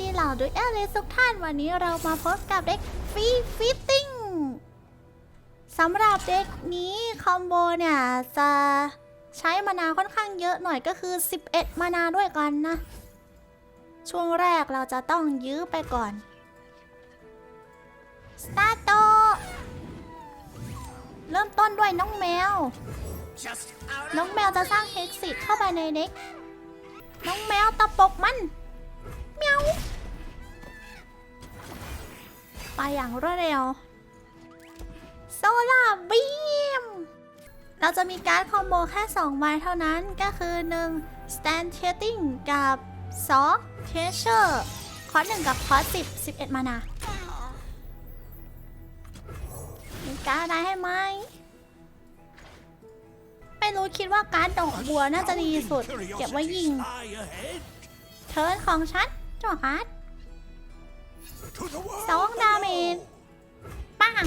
ดีเหล่าด้วยเอลเลทุกท่านวันนี้เรามาพบกับเด็กฟีฟิตติ้งสำหรับเด็กนี้คอมโบเนี่ยจะใช้มานาค่อนข้างเยอะหน่อยก็คือ 11 มานาด้วยกันนะ ช่วงแรกเราจะต้องยื้อไปก่อนสตาร์โตเริ่มต้นด้วยน้องแมว น้องแมวจะสร้างเฮกซิตเข้าไปในเด็ก น้องแมวตะปบมัน เมียวไปอย่างรวดเร็วโซล่าบีมเราจะมีการดคอมโบแค่2ใบเท่านั้นก็คือ 1 Stand t e t i n g กับ 2 t e a s u r e คอร์ส1กับคอร์ส10 11 มานามีการดอะไรให้ไหมไม่รู้คิดว่าการ์ดดอกบัวน่าจะดีสุด เก็บไว้ยิง เทิร์นของฉัน จอการ์ดสองดาเมจปัง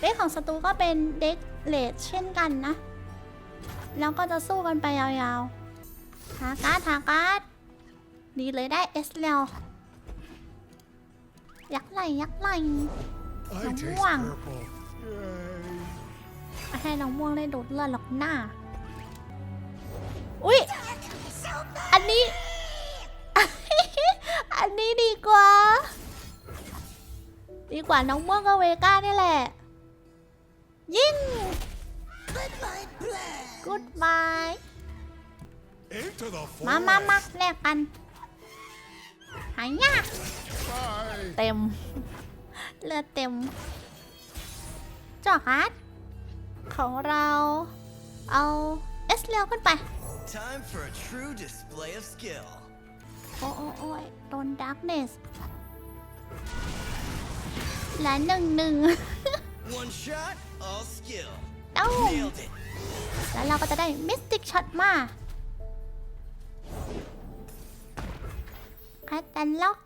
เด็กของศัตรูก็เป็นเด็กเลดเช่นกันนะ แล้วก็จะสู้กันไปยาวๆหาการ์ดหาการ์ดดีเลยได้เอสแล้วยักษ์ไหลยักษ์ไหล I Nóng taste hoàng. purple. Yay. ไม่ให้น้องม่วงได้ดูดเลือดหรอกหน้า อุ๊ย ดีกว่า ดีกว่าน้องม่วงกับเวก้านี่แหละ ยิงกูดบาย Into the มามามา forest. แลกกัน หายาก Bye. เต็ม เลือดเต็มจอคัดของเราเอาเอสเลียวขึ้นไป Time for a true display of skill. โอ้โอ้โอ้ยโดนดักเนสและหนึ่งหนึ่ง One shot, all skill. เอ้า Nailed it. แล้วเราก็จะได้มิสติกช็อตมาแคทแตนล็อก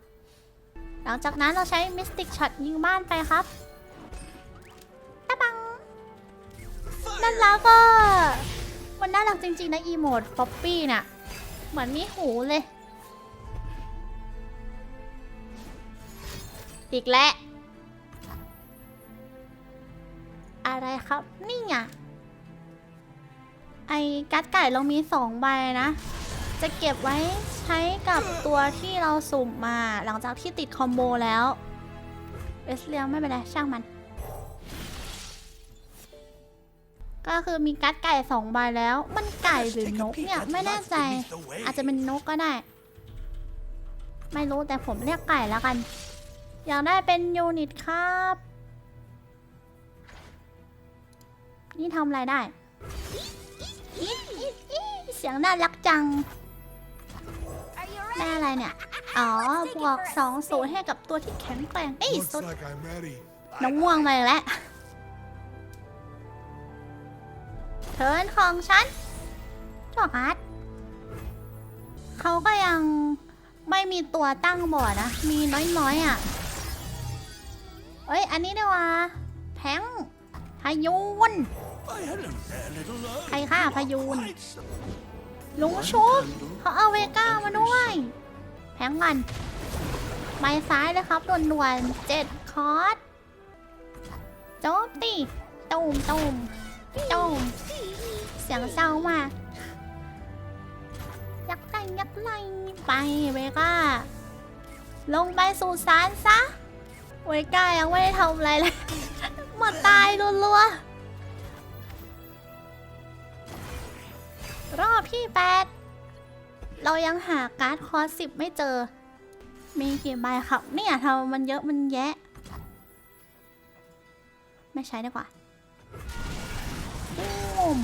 หลังจากนั้นเราใช้มิสติกช็อตยิงบ้านไปครับตะบังน่า Fire! รักอะมันน่ารักจริงๆนะอีโมดป๊อปปี้น่ะ เหมือนมีหูเลย อีกแล้ว อะไรครับนี่ไงไอ้กัดไก่เรามีสองใบนะ จะเก็บไว้ใช้กับตัวที่เราสุ่มมาหลังจากที่ติดคอมโบแล้วเอสเลียไม่เป็นไรช่างมัน ก็คือมีกัดไก่สองใบแล้ว มันไก่หรือนกเนี่ย ไม่แน่ใจ อาจจะเป็นนกก็ได้ ไม่รู้แต่ผมเรียกไก่แล้วกัน อยากได้เป็นยูนิตครับ นี่ทำอะไรได้อี๊ดอี๊ดอี๊ดเสียงน่ารักจังได้อะไรเนี่ย อ๋อ บวกสองศูนย์ให้กับตัวที่แข็งแกร่ง เอ้ย Looks สุด like I'm ready. น้องม่วงมาอีกแล้ว เทิร์นของฉันจอกอาร์ตเขาก็ยังไม่มีตัวตั้งบอร์ดนะ มีน้อยๆอะ เอ้ย อันนี้ดีกว่าแทงพายุนใครฆ่าพายุนลุงชุบเขาเอาเวก้ามาด้วยแทงกันไม้ซ้ายเลยครับด่วนๆเจ็ดคอร์สโจมตีตูมตูมตูมเสียงเศร้ามากยักไล่ยักไล่ไปเวก้า ลงไปสู่สารซะ เวก้ายังไม่ได้ทำอะไรเลยมาตายรัวๆรอบที่8เรายังหาการ์ดคอร์สสิบไม่เจอ มีกี่ใบครับเนี่ยทำมันเยอะมันแยะ ไม่ใช้ดีกว่าปุ้ม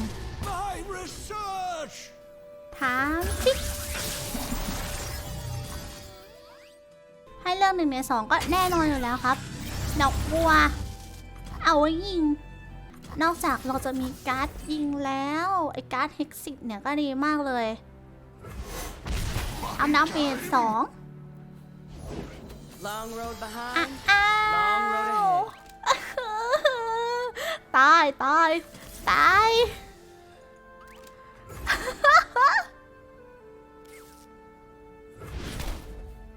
my research. ถามสิ ให้เรื่องหนึ่งในสองก็แน่นอนอยู่แล้วครับ ดอกบัว เอาไว้ยิง นอกจากเราจะมีการ์ดยิงแล้ว ไอ้การ์ดเฮกซิตเนี่ยก็ดีมากเลยเอาน้ำเปนสอง Long road อะ behind. อ้าวตายตายตาย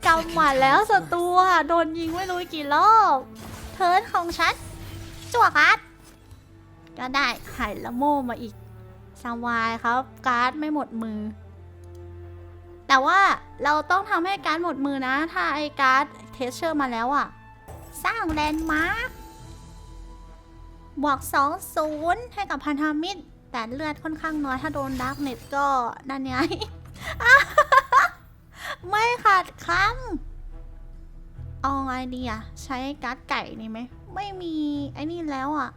กำหมัดแล้วศัตรูอะโดนยิงไม่รู้กี่รอบเทิร์นของฉันจั่วการ์ดก็ได้ไข่ละโมมาอีกสวายครับ การ์ดไม่หมดมือ แต่ว่าเราต้องทำให้การ์ดหมดมือนะ ถ้าไอ้การ์ดเทสเชอร์มาแล้วอะสร้างแลนด์มาร์คบวก2 0 ให้กับพันธมิตร แต่เลือดค่อนข้างน้อยถ้าโดนดาร์กเน็ตก็นั่นไง ไม่ขาดคำเอาไงดีอะใช้การ์ดไก่นี่ไหม ไม่มีไอ้นี่แล้วอะ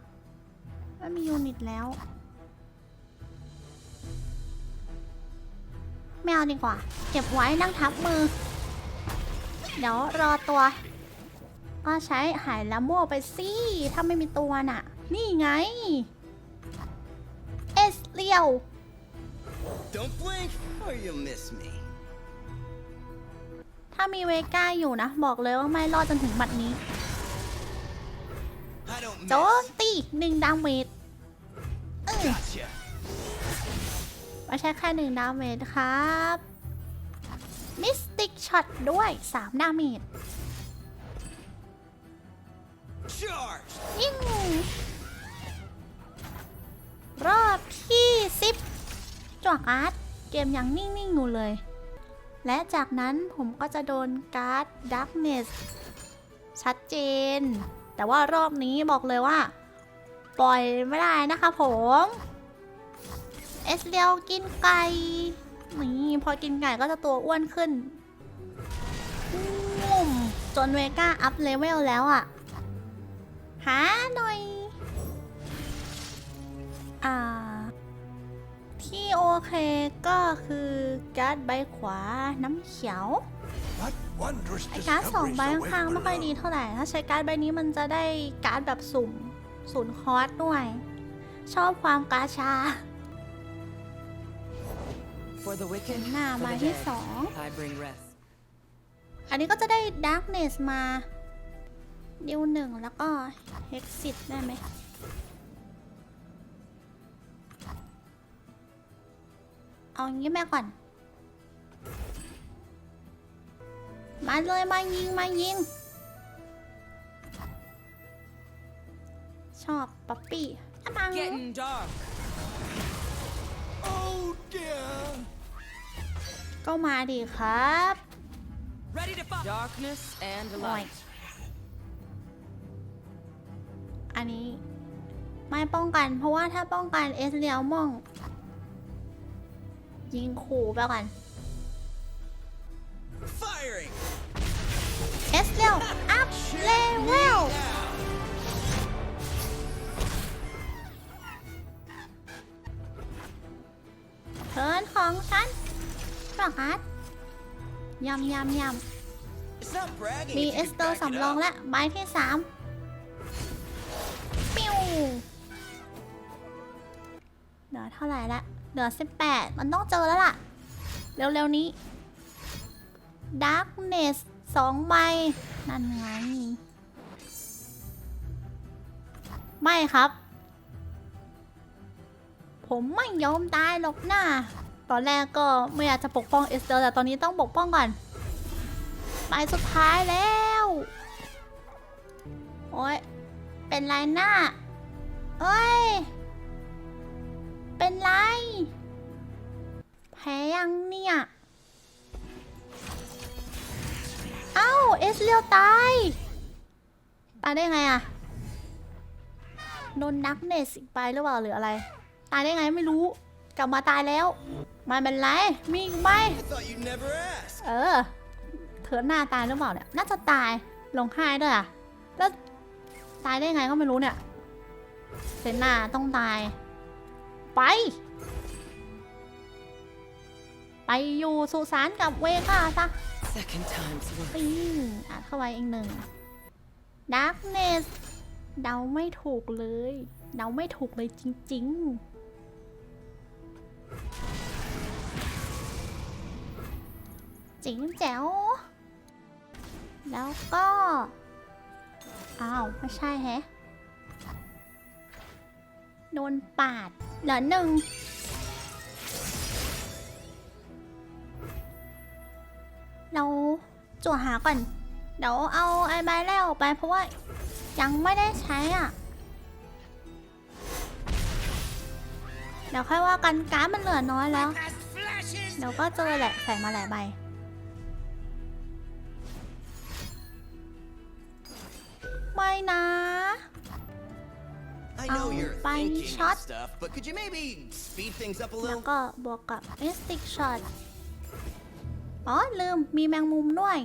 ไม่มียูนิตแล้ว ไม่เอาดีกว่า เก็บไว้นั่งทับมือ เดี๋ยวรอตัว ก็ใช้หายละโม่ไปสิ ถ้าไม่มีตัวน่ะ นี่ไง เอสเลียว Don't blink or you'll miss me. ถ้ามีเวก้าอยู่นะ บอกเลยว่าไม่รอดจนถึงบัดนี้ I don't โจ miss. มตีหนึ่งดาเมจเออ Gotcha. ไม่ใช่แค่หนึ่งดาเมจครับ มิสติกช็อตด้วยสามดาเมจ Charge. ยิ่งรอบที่สิบจวกอาร์ตเกมยังนิ่งๆอยู่เลย และจากนั้นผมก็จะโดนการ์ดดักเนสชัดเจน แต่ว่ารอบนี้บอกเลยว่า ปล่อยไม่ได้นะคะผม เอสเรียวกินไก่ นี่พอกินไก่ก็จะตัวอ้วนขึ้น จนเวก้าอัพเลเวลแล้วอะ่ะ หาหน่อย เคก็คือการ์ดใบขวาน้ำเขียว What wondrous ไอการ์ดสอง discoveries ใบ await ข้างๆไม่ค่อย below. ดีเท่าไหร่ ถ้าใช้การ์ดใบนี้มันจะได้การ์ดแบบสุ่มศูนย์คอร์สด้วย ชอบความกาชา For the wicked, หน้า for มา the ที่ dead, สอง I bring rest. อันนี้ก็จะได้ Darkness มาดิวหนึ่งแล้วก็ Hexit ได้ไหมเอาอย่างนี้แม่ก่อน มาเลยมายิงมายิง ชอบป๊อปปี้อะบัง Getting dark. Oh dear. ก็มาดีครับ Ready to fight. Darkness and โอ้ย light. อันนี้ ไม่ป้องกัน เพราะว่าถ้าป้องกันเอสเลียวมอง ยิงขู่ไปก่อน Firing. เอสเลียวอัพเลเวลเทิร์นของฉันปรกัดยำยำย It's not bragging. ำมี if เอ you สเตอร์ back it สำรอง up. และใบที่สามปิ้วเหลือเท่าไหร่ละ เหลือสิบแปดมันต้องเจอแล้วล่ะ เร็วๆนี้ Darkness สองใบ นั่นไง ไม่ครับ ผมไม่ยอมตายหรอกนะตอนแรกก็ไม่อยากจะปกป้องเอสเตอร์แต่ตอนนี้ต้องปกป้องก่อนใบสุดท้ายแล้ว โอ้ยเป็นไรหน้าเอ้ย เป็นไร แพ้ยังเนี่ย เอ้า เอสเลียวตาย ตายได้ไงอะโดนนักเนสอีกไปหรือเปล่าหรืออะไร ตายได้ไงไม่รู้ กลับมาตายแล้วไมันเป็นไร มีอีกไหมเออ เธอหน้าตายหรือเปล่าเนี่ย น่าจะตายลงไห้ด้วยอะแล้วตายได้ไงก็ไม่รู้เนี่ยเซน่าต้องตาย ไป ไปอยู่สุสานกับเวก้าซะ Second time's worth. ปิ้งอ่านเข้าไปอีกหนึ่งดาร์กเนสเดาไม่ถูกเลย เดาไม่ถูกเลยจริง ๆจิ๋งแจ๋ว แล้วก็ อ้าว ไม่ใช่แฮะ โดนปาด เหลือหนึ่งเราจั่วหาก่อน เดี๋ยวเอาไอ้ใบแรกออกไปเพราะว่ายังไม่ได้ใช้อะ เดี๋ยวค่อยว่ากันการดมันเหลือน้อยแล้ว เดี๋ยวก็เจอแหละใส่มาหลายใบไม่นะ but could you maybe speed things up a แล้ว little? ก็บวกกับ Mystic Shot อ๋อ ลืมมีแมงมุมด้วย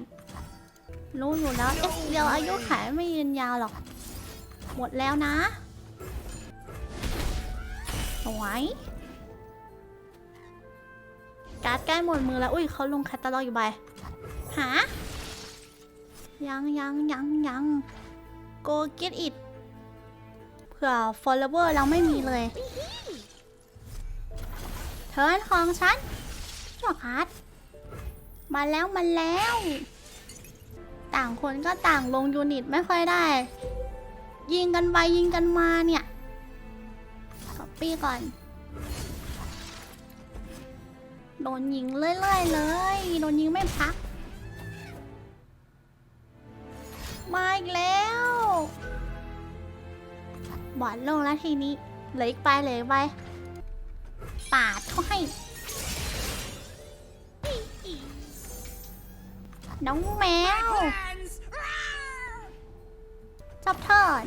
รู้อยู่แล้วเอสเดียวอายุขายไม่ยืนยาวหรอก หมดแล้วนะ สวย การ์ดใกล้หมดมือแล้ว อุ้ยเขาลงแคตตาล็อกอยู่ใบหายังยังยังยัง go get it เผื่อ follower เราไม่มีเลย เทิร์นของฉันชั่วคัดมาแล้วมาแล้ว ต่างคนก็ต่างลงยูนิตไม่ค่อยได้ ยิงกันไปยิงกันมาเนี่ยกอปปี้ก่อน โดนยิงเรื่อยๆเลย โดนยิงไม่พัก มาอีกแล้ว บอดลงแล้วทีนี้ เหลืออีกไปเหลืออีกไปปาดเขาให้ น้องแมวจบเทิร์น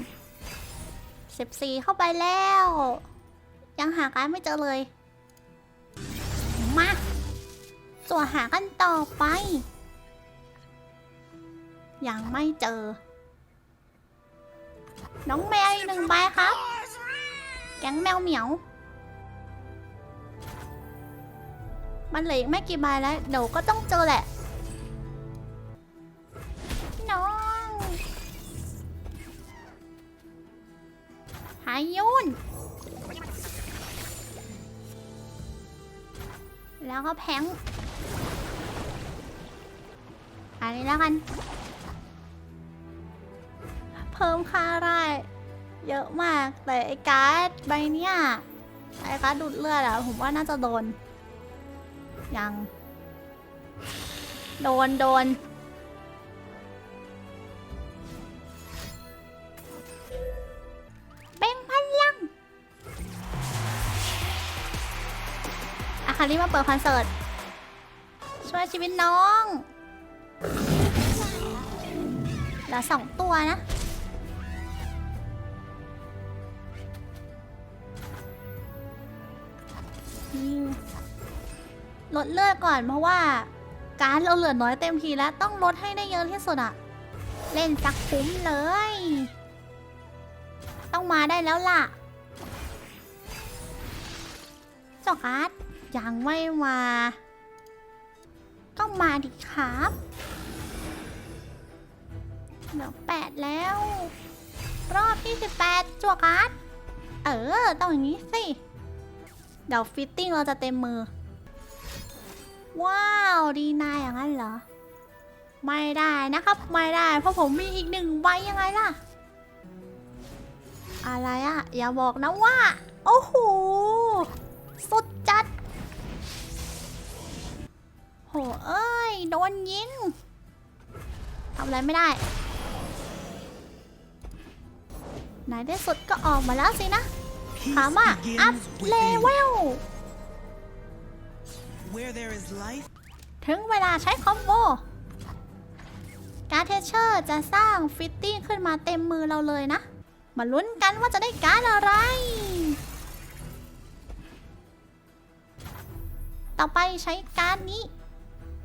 สิบสี่เข้าไปแล้ว ยังหาการไม่เจอเลย มาตัวหากันต่อไป ยังไม่เจอ น้องแมวอีกหนึ่งใบครับ แก๊งแมวเหมียว มันเหลืออีกไม่กี่ใบแล้ว เดี๋ยวก็ต้องเจอแหละ น้องหายยุนแล้วก็แพงอันนี้แล้วกัน พิ่มค่าได้เยอะมาก แต่ไอ้การ์ดใบเนี้ยไอ้การ์ดดูดเลือดอะผมว่าน่าจะโดน ยัง โดนโดนเบ่งพลังอาคาริมาเปิดคอนเสิร์ต ช่วยชีวิตน้องเหลือสองตัวนะ ลดเลือดก่อนเพราะว่า การเราเหลือน้อยเต็มทีแล้วต้องลดให้ได้เยอะที่สุดอะเล่นสักคุ้มเลย ต้องมาได้แล้วล่ะจ้าการ์ดยังไม่มา ต้องมาดิครับเหลือแปดแล้ว รอบที่สิบแปดจั่วการ์ดเออ ต้องอย่างนี้สิ เดี๋ยวฟิตติ้งเราจะเต็มมือ ว้าว ดีนายอย่างนั้นเหรอ ไม่ได้นะครับ ไม่ได้ เพราะผมมีอีกหนึ่งใบยังไงล่ะ อะไรอะอย่าบอกนะว่า โอ้โห สุดจัด โหเอ้ย โดนยิงทำอะไรไม่ได้ไหนได้สุดก็ออกมาแล้วสินะ ถามว่าอัพเลเวล Where there is life, ถึงเวลาใช้คอมโบ การ์ดเทเชอร์จะสร้างฟิตติ้งขึ้นมาเต็มมือเราเลยนะ มาลุ้นกันว่าจะได้การ์ดอะไร ต่อไปใช้การ์ดนี้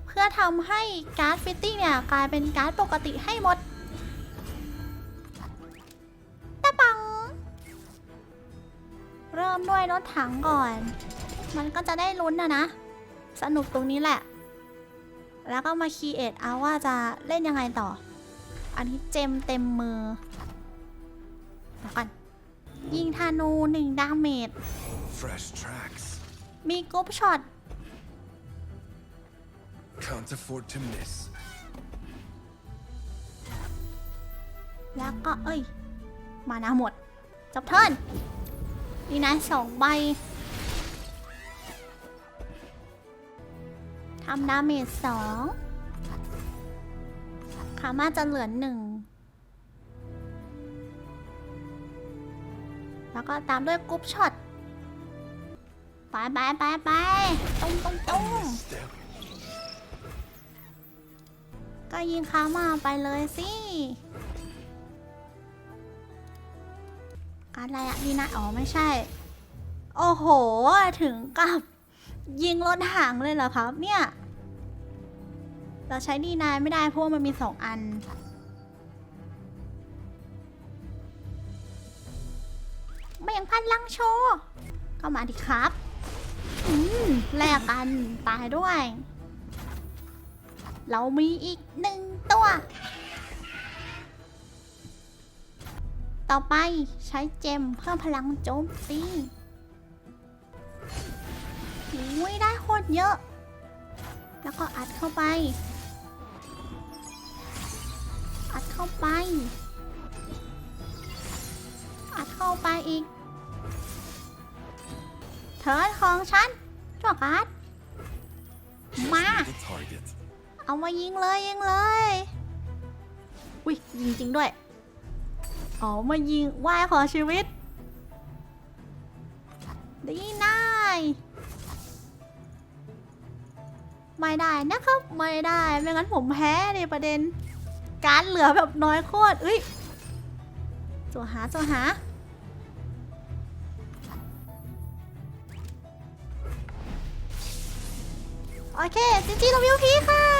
เพื่อทำให้การ์ดฟิตติ้งเนี่ยกลายเป็นการ์ดปกติให้หมด มด้วยรถถังก่อน มันก็จะได้ลุ้นนะนะ สนุกตรงนี้แหละ แล้วก็มาคีเอทเอาว่าจะเล่นยังไงต่อ อันนี้เจมเต็มมือเดี๋ยวก่อนยิงธนูหนึ่งดาเมจ Fresh tracks. มีกรุ๊ปช็อต Can't afford to miss. แล้วก็เอ้ย มานาหมด จบเทิร์น นี่นะสองใบทำดาเมจสองขามาจะเหลือหนึ่ง แล้วก็ตามด้วยกรุ๊ปช็อต ไปไปไปไปตรงตรงตรงก็ยิงขามาไปเลยสิ การอะไรอะดีนะอ๋อไม่ใช่ โอ้โห ถึงกับ ยิงรถหางเลยเหรอครับ เนี่ย เราใช้ดีนายไม่ได้เพราะว่ามันมีสองอัน ไม่ยังพันลังโชว์ก็มาดิครับอืมแลกกันตายด้วย เรามีอีกหนึ่งตัว ต่อไปใช้เจมเพิ่มพลังโจมตีอุ้ยได้โคตรเยอะ แล้วก็อัดเข้าไป อัดเข้าไป อัดเข้าไปอีกเทิร์นของฉันจั่วการ์ดมา The target. เอามายิงเลยยิงเลย อุ้ยยิงจริงด้วย อ๋อ มายิงว่ายขอชีวิต ดีนายไม่ได้นะครับ ไม่ได้ ไม่งั้นผมแพ้ในประเด็น การเหลือแบบน้อยโคตรอุ้ยตัวหาตัวหา โอเค GGWP ค่ะ